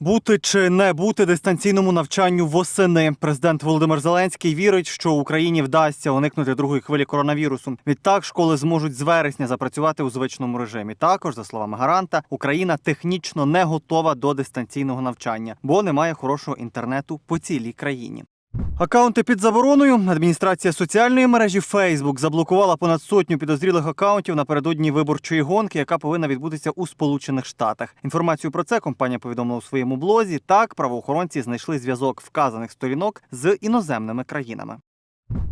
Бути чи не бути дистанційному навчанню восени. Президент Володимир Зеленський вірить, що Україні вдасться уникнути другої хвилі коронавірусу. Відтак школи зможуть з вересня запрацювати у звичному режимі. Також, за словами гаранта, Україна технічно не готова до дистанційного навчання, бо немає хорошого інтернету по цілій країні. Акаунти під забороною. Адміністрація соціальної мережі Facebook заблокувала понад сотню підозрілих акаунтів напередодні виборчої гонки, яка повинна відбутися у Сполучених Штатах. Інформацію про це компанія повідомила у своєму блозі. Так, правоохоронці знайшли зв'язок вказаних сторінок з іноземними країнами.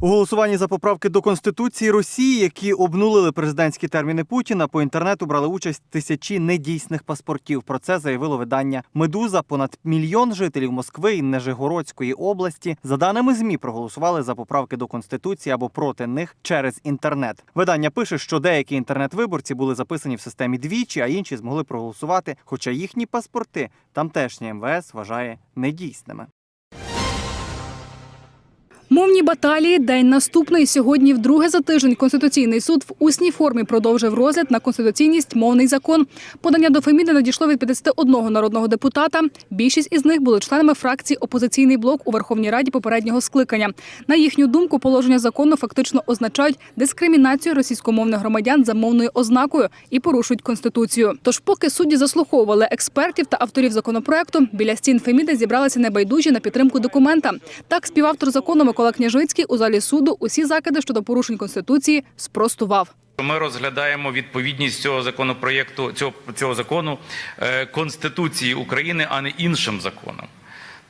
У голосуванні за поправки до конституції Росії, які обнулили президентські терміни Путіна, по інтернету брали участь тисячі недійсних паспортів. Про це заявило видання Медуза. Понад мільйон жителів Москви і Нижегородської області за даними змі проголосували за поправки до конституції або проти них через інтернет. Видання пише, що деякі інтернет-виборці були записані в системі двічі, а інші змогли проголосувати, хоча їхні паспорти тамтешнє МВС вважає недійсними. Мовні баталії день наступний. Сьогодні, вдруге за тиждень, конституційний суд в усній формі продовжив розгляд на конституційність мовний закон. Подання до Феміди надійшло від 51 народного депутата. Більшість із них були членами фракції Опозиційний блок у Верховній Раді попереднього скликання. На їхню думку, положення закону фактично означають дискримінацію російськомовних громадян за мовною ознакою і порушують конституцію. Тож, поки судді заслуховували експертів та авторів законопроекту, біля стін Феміди зібралися небайдужі на підтримку документа. Так, співавтор закону Микола Княжицький у залі суду усі закиди щодо порушень конституції спростував. Ми розглядаємо відповідність цього законопроєкту цього, цього закону е, Конституції України, а не іншим законам.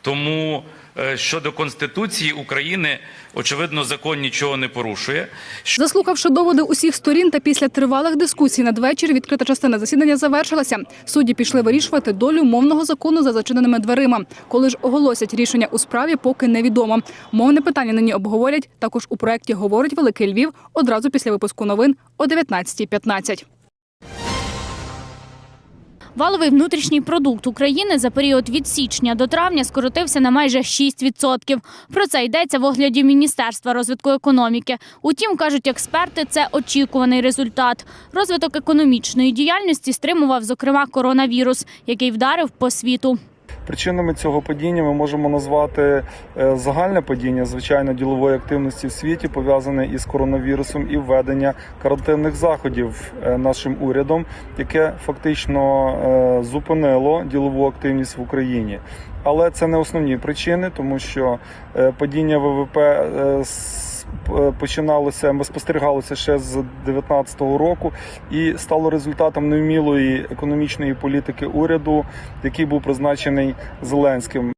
Тому е, щодо Конституції України, очевидно, закон нічого не порушує. Заслухавши доводи усіх сторін та після тривалих дискусій надвечір, відкрита частина засідання завершилася. Судді пішли вирішувати долю мовного закону за зачиненими дверима. Коли ж оголосять рішення у справі, поки невідомо. Мовне питання нині обговорять. Також у проєкті говорить Великий Львів одразу після випуску новин о 19.15. Валовий внутрішній продукт України за період від січня до травня скоротився на майже 6%. Про це йдеться в огляді Міністерства розвитку економіки. Утім, кажуть експерти, це очікуваний результат. Розвиток економічної діяльності стримував, зокрема, коронавірус, який вдарив по світу. Причинами цього падіння ми можемо назвати е, загальне падіння звичайно ділової активності в світі, пов'язане із коронавірусом і введення карантинних заходів е, нашим урядом, яке фактично е, зупинило ділову активність в Україні. Але це не основні причини, тому що падіння ВВП е, починалося, ми спостерігалося ще з 2019 року і стало результатом невмілої економічної політики уряду, який був призначений Зеленським.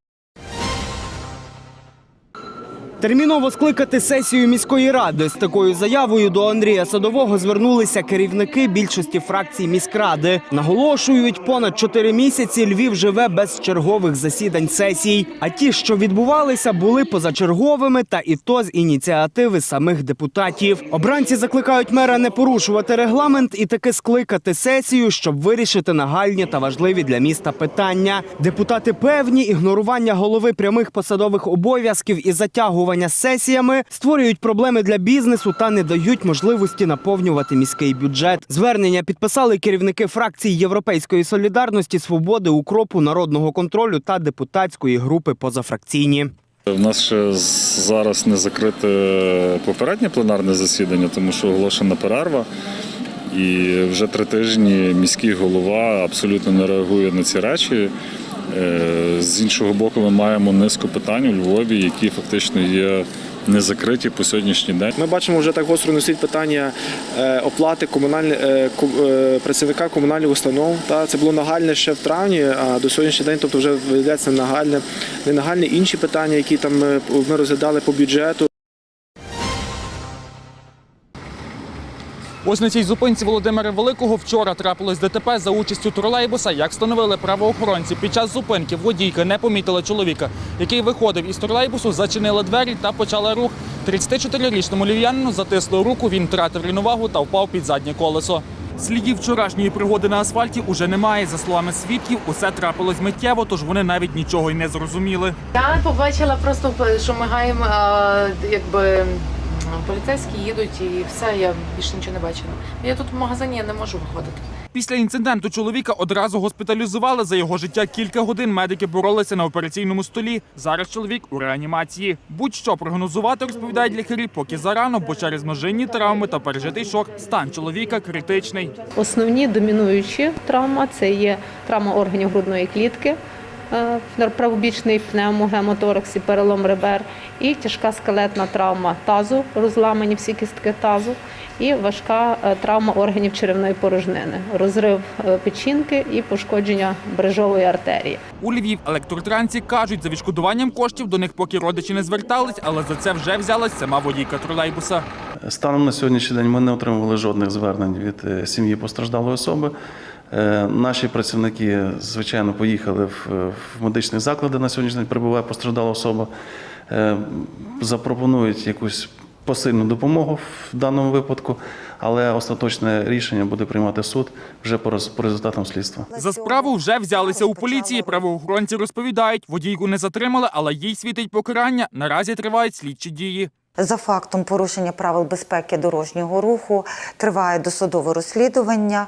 Терміново скликати сесію міської ради з такою заявою до Андрія Садового звернулися керівники більшості фракцій міськради. Наголошують, понад чотири місяці Львів живе без чергових засідань сесій. А ті, що відбувалися, були позачерговими, та і то з ініціативи самих депутатів. Обранці закликають мера не порушувати регламент і таки скликати сесію, щоб вирішити нагальні та важливі для міста питання. Депутати певні, ігнорування голови прямих посадових обов'язків і затягування сесіями створюють проблеми для бізнесу та не дають можливості наповнювати міський бюджет. Звернення підписали керівники фракцій Європейської солідарності, свободи, укропу, народного контролю та депутатської групи позафракційні. У нас ще зараз не закрите попереднє пленарне засідання, тому що оголошена перерва. І вже три тижні міський голова абсолютно не реагує на ці речі. Е, З іншого боку, ми маємо низку питань у Львові, які фактично є не закриті по сьогоднішній день. Ми бачимо вже так гостро носить питання е, оплати комунальні, е, працівника комунальних установ. Це було нагальне ще в травні, а до сьогоднішнього день, тобто вже виявляється нагальне, не нагальне інші питання, які там ми розглядали по бюджету. Ось на цій зупинці Володимира Великого вчора трапилось ДТП за участю тролейбуса. Як встановили правоохоронці, під час зупинки водійка не помітила чоловіка, який виходив із тролейбусу, зачинила двері та почала рух. 34-річному львів'янину затисло руку, він втратив рівновагу та впав під заднє колесо. Слідів вчорашньої пригоди на асфальті уже немає. За словами свідків, усе трапилось миттєво, тож вони навіть нічого й не зрозуміли. Я побачила просто, що мигаємо, якби поліцейські їдуть і все, я більше нічого не бачила. Я тут в магазині я не можу виходити. Після інциденту чоловіка одразу госпіталізували. За його життя кілька годин медики боролися на операційному столі. Зараз чоловік у реанімації. Будь-що прогнозувати, розповідають лікарі, поки зарано, бо через множинні травми та пережитий шок стан чоловіка критичний. Основні домінуючі травма це є травма органів грудної клітки, е, правобічний пневмогемоторакс і перелом ребер, і тяжка скелетна травма тазу, розламані всі кістки тазу, і важка е, травма органів черевної порожнини, розрив е, печінки і пошкодження брижової артерії. У Львів електротрансі кажуть, за відшкодуванням коштів до них поки родичі не звертались, але за це вже взялась сама водійка тролейбуса. Станом на сьогоднішній день ми не отримували жодних звернень від сім'ї постраждалої особи. Е, Наші працівники, звичайно, поїхали в, медичні заклади. На сьогоднішній день прибуває постраждала особа. Е, Запропонують якусь посильну допомогу в даному випадку, але остаточне рішення буде приймати суд вже по результатам слідства. За справу вже взялися у поліції. Правоохоронці розповідають, водійку не затримали, але їй світить покарання. Наразі тривають слідчі дії. За фактом порушення правил безпеки дорожнього руху триває досудове розслідування.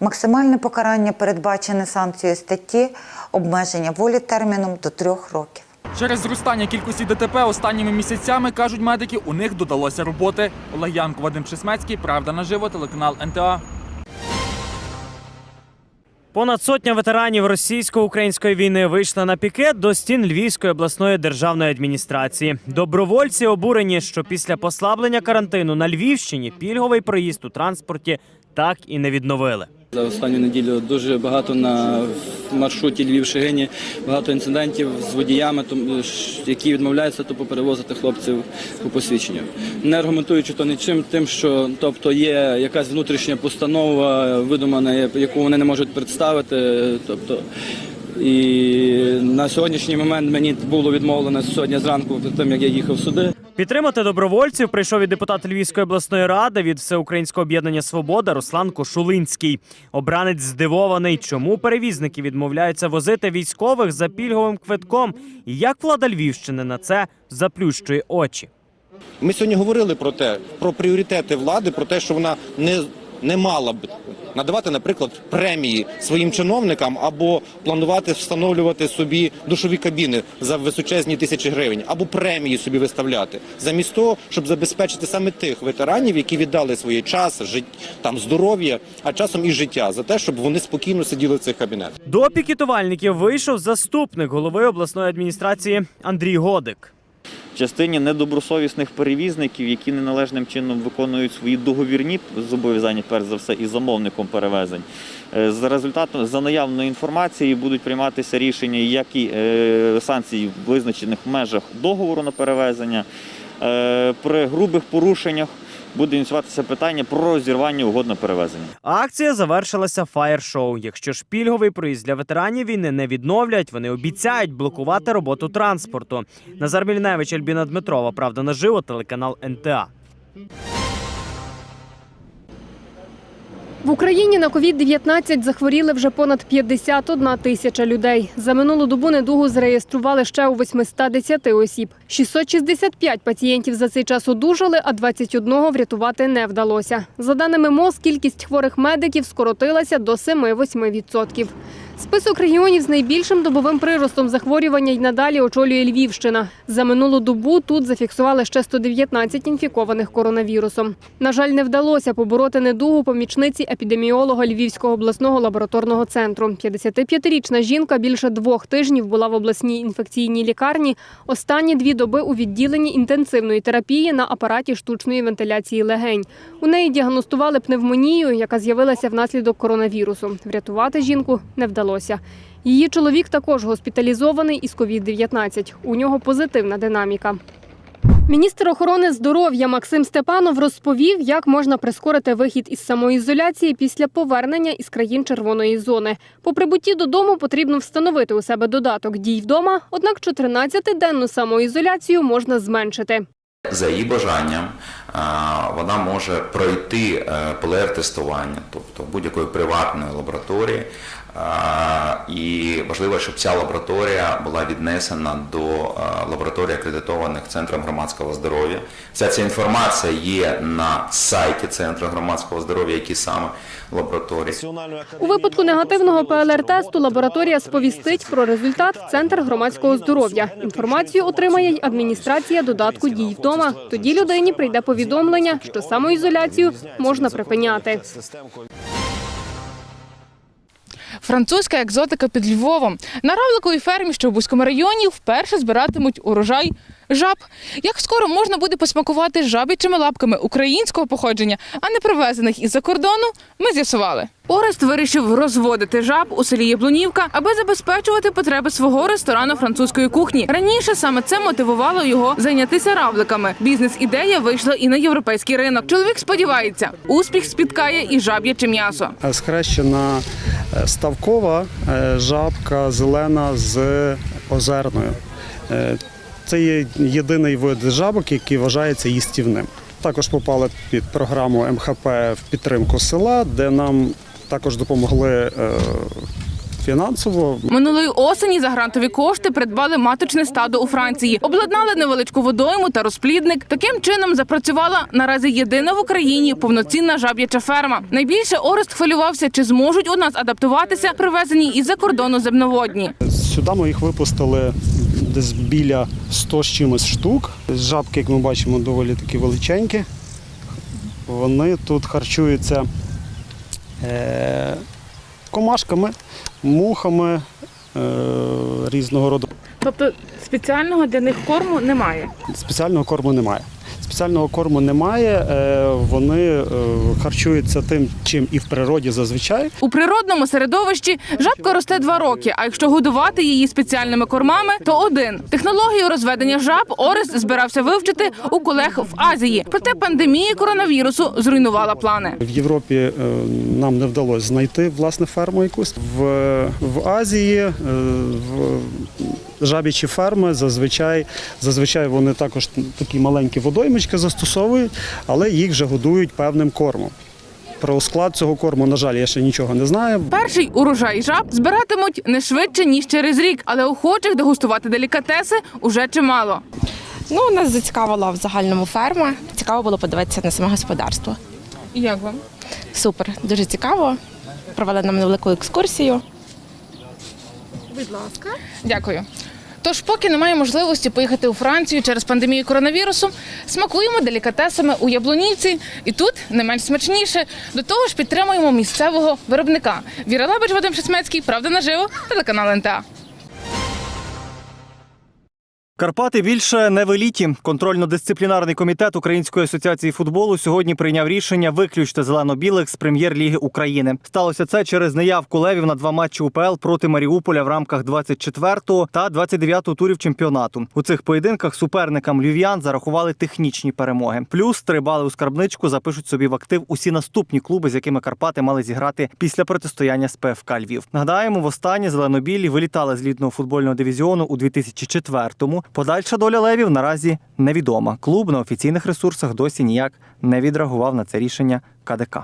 Максимальне покарання передбачене санкцією статті обмеження волі терміном до трьох років. Через зростання кількості ДТП останніми місяцями кажуть медики, у них додалося роботи. Олег Янко, Вадим Шесмецький, Правда наживо, телеканал НТА. Понад сотня ветеранів російсько-української війни вийшла на пікет до стін Львівської обласної державної адміністрації. Добровольці обурені, що після послаблення карантину на Львівщині пільговий проїзд у транспорті так і не відновили. За останню неділю дуже багато на маршруті Львів-Шегині, багато інцидентів з водіями, які відмовляються тупо перевозити хлопців по посвідченню. Не аргументуючи то нічим, тим, що тобто є якась внутрішня постанова видумана, яку вони не можуть представити. Тобто, і на сьогоднішній момент мені було відмовлено сьогодні зранку, тим як я їхав сюди. Підтримати добровольців прийшов і депутат Львівської обласної ради від Всеукраїнського об'єднання Свобода Руслан Кошулинський. Обранець здивований, чому перевізники відмовляються возити військових за пільговим квитком, і як влада Львівщини на це заплющує очі. Ми сьогодні говорили про те, про пріоритети влади, про те, що вона не, не мала б надавати, наприклад, премії своїм чиновникам або планувати встановлювати собі душові кабіни за височезні тисячі гривень, або премії собі виставляти, замість того, щоб забезпечити саме тих ветеранів, які віддали свій час, жит... там здоров'я, а часом і життя за те, щоб вони спокійно сиділи в цих кабінетах. До пікетувальників вийшов заступник голови обласної адміністрації Андрій Годик. Частині недобросовісних перевізників, які неналежним чином виконують свої договірні зобов'язання, перш за все, і замовником перевезень. Е, За результатом за наявної інформації будуть прийматися рішення, які е, санкції в визначених межах договору на перевезення. Е, При грубих порушеннях буде ініціюватися питання про розірвання угод на перевезення. Акція завершилася фаєр-шоу. Якщо ж пільговий проїзд для ветеранів війни не відновлять, вони обіцяють блокувати роботу транспорту. Назар Мільневич, Альбіна Дмитрова. Правда наживо, телеканал НТА. В Україні на COVID-19 захворіли вже понад 51 тисяча людей. За минулу добу недугу зареєстрували ще у 810 осіб. 665 пацієнтів за цей час одужали, а 21 врятувати не вдалося. За даними МОЗ, кількість хворих медиків скоротилася до 7-8%. Список регіонів з найбільшим добовим приростом захворювання й надалі очолює Львівщина. За минулу добу тут зафіксували ще 119 інфікованих коронавірусом. На жаль, не вдалося побороти недугу помічниці епідеміолога Львівського обласного лабораторного центру. 55-річна жінка більше двох тижнів була в обласній інфекційній лікарні. Останні дві доби у відділенні інтенсивної терапії на апараті штучної вентиляції легень. У неї діагностували пневмонію, яка з'явилася внаслідок коронавірусу. Врятувати жінку не вдалося. Її чоловік також госпіталізований із COVID-19. У нього позитивна динаміка. Міністр охорони здоров'я Максим Степанов розповів, як можна прискорити вихід із самоізоляції після повернення із країн червоної зони. По прибутті додому потрібно встановити у себе додаток дій вдома, однак 14-денну самоізоляцію можна зменшити. За її бажанням вона може пройти е, ПЛР-тестування, тобто будь-якої приватної лабораторії, І важливо, щоб ця лабораторія була віднесена до лабораторій, акредитованих Центром громадського здоров'я. Вся ця інформація є на сайті Центру громадського здоров'я, які саме лабораторії. У випадку негативного ПЛР-тесту лабораторія сповістить про результат в Центр громадського здоров'я. Інформацію отримає й адміністрація додатку дій вдома. Тоді людині прийде повідомлення, що самоізоляцію можна припиняти. Французька екзотика під Львовом. На равликовій фермі, що в Бузькому районі, вперше збиратимуть урожай жаб. Як скоро можна буде посмакувати жабічими лапками українського походження, а не привезених із-за кордону, ми з'ясували. Орест вирішив розводити жаб у селі Яблунівка, аби забезпечувати потреби свого ресторану французької кухні. Раніше саме це мотивувало його зайнятися равликами. Бізнес-ідея вийшла і на європейський ринок. Чоловік сподівається, успіх спіткає і жаб'яче м'ясо. Схрещена е, ставкова е, жабка зелена з озерною. Це є єдиний вид жабок, який вважається їстівним. Також попали під програму МХП в підтримку села, де нам також допомогли е, фінансово. Минулої осені за грантові кошти придбали маточне стадо у Франції, обладнали невеличку водойму та розплідник. Таким чином запрацювала наразі єдина в Україні повноцінна жаб'яча ферма. Найбільше Орест хвилювався, чи зможуть у нас адаптуватися привезені із-за кордону земноводні. Сюди ми їх випустили десь біля 100 з чимось штук. Жабки, як ми бачимо, доволі такі величенькі. Вони тут харчуються е, комашками, мухами е, різного роду. Тобто спеціального для них корму немає. Спеціального корму немає. Спеціального корму немає. е, Вони е, харчуються тим, чим і в природі зазвичай. У природному середовищі жабка росте два роки. А якщо годувати її спеціальними кормами, то один. Технологію розведення жаб Орест збирався вивчити у колег в Азії. Проте пандемія коронавірусу зруйнувала плани. В Європі е, нам не вдалося знайти власне ферму якусь. В, в Азії в жабічі ферми зазвичай, зазвичай вони також такі маленькі водоймички застосовують, але їх вже годують певним кормом. Про склад цього корму, на жаль, я ще нічого не знаю. Перший урожай жаб збиратимуть не швидше ніж через рік, але охочих дегустувати делікатеси уже чимало. Ну, нас зацікавила в загальному ферма. Цікаво було подивитися на саме господарство. І як вам? Супер, дуже цікаво. Провели нам невелику екскурсію. Будь ласка. Дякую. Тож, поки немає можливості поїхати у Францію через пандемію коронавірусу, смакуємо делікатесами у Яблунівці, і тут не менш смачніше. До того ж, підтримуємо місцевого виробника. Віра Лабич, Вадим Шесмецький, правда наживо, телеканал НТА. Карпати більше не в. Контрольно-дисциплінарний комітет Української асоціації футболу сьогодні прийняв рішення виключити зелено-білих з прем'єр-ліги України. Сталося це через неявку левів на два матчі УПЛ проти Маріуполя в рамках 24-го та 29-го турів чемпіонату. У цих поєдинках суперникам львів'ян зарахували технічні перемоги. Плюс три бали у скарбничку запишуть собі в актив усі наступні клуби, з якими Карпати мали зіграти після протистояння з ПФК Львів. Нагадаємо, востаннє зеленобілі вилітали з літнього футбольного дивізіону у 2004-му. Подальша доля левів наразі невідома. Клуб на офіційних ресурсах досі ніяк не відреагував на це рішення КДК.